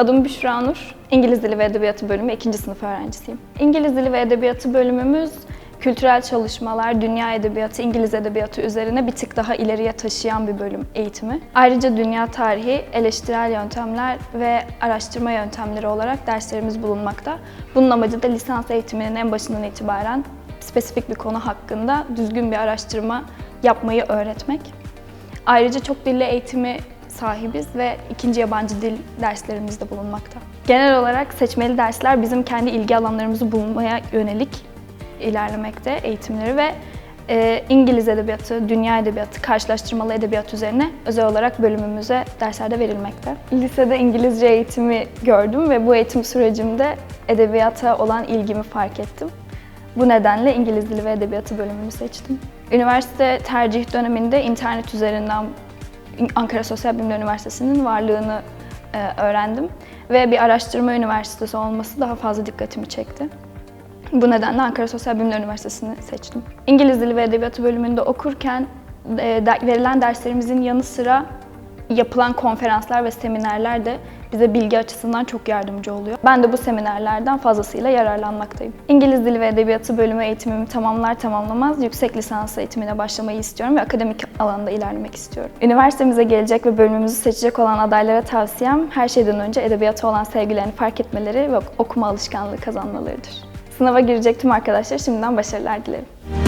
Adım Büşra Nur. İngiliz Dili ve Edebiyatı bölümü 2. sınıf öğrencisiyim. İngiliz Dili ve Edebiyatı bölümümüz kültürel çalışmalar, dünya edebiyatı, İngiliz edebiyatı üzerine bir tık daha ileriye taşıyan bir bölüm eğitimi. Ayrıca dünya tarihi, eleştirel yöntemler ve araştırma yöntemleri olarak derslerimiz bulunmakta. Bunun amacı da lisans eğitiminin en başından itibaren spesifik bir konu hakkında düzgün bir araştırma yapmayı öğretmek. Ayrıca çok dilli eğitimi sahibiz ve ikinci yabancı dil derslerimiz de bulunmakta. Genel olarak seçmeli dersler bizim kendi ilgi alanlarımızı bulmaya yönelik ilerlemekte eğitimleri ve e, İngiliz edebiyatı, dünya edebiyatı, karşılaştırmalı edebiyat üzerine özel olarak bölümümüze derslerde verilmekte. Lisede İngilizce eğitimi gördüm ve bu eğitim sürecimde edebiyata olan ilgimi fark ettim. Bu nedenle İngiliz Dili ve Edebiyatı bölümünü seçtim. Üniversite tercih döneminde internet üzerinden Ankara Sosyal Bilimler Üniversitesi'nin varlığını e, öğrendim ve bir araştırma üniversitesi olması daha fazla dikkatimi çekti. Bu nedenle Ankara Sosyal Bilimler Üniversitesi'ni seçtim. İngiliz Dili ve Edebiyatı bölümünde okurken e, verilen derslerimizin yanı sıra yapılan konferanslar ve seminerler de bize bilgi açısından çok yardımcı oluyor. Ben de bu seminerlerden fazlasıyla yararlanmaktayım. İngiliz Dili ve Edebiyatı bölümü eğitimimi tamamlar tamamlamaz yüksek lisans eğitimine başlamayı istiyorum ve akademik alanda ilerlemek istiyorum. Üniversitemize gelecek ve bölümümüzü seçecek olan adaylara tavsiyem her şeyden önce edebiyata olan sevgilerini fark etmeleri ve okuma alışkanlığı kazanmalarıdır. Sınava girecek tüm arkadaşlar şimdiden başarılar dilerim.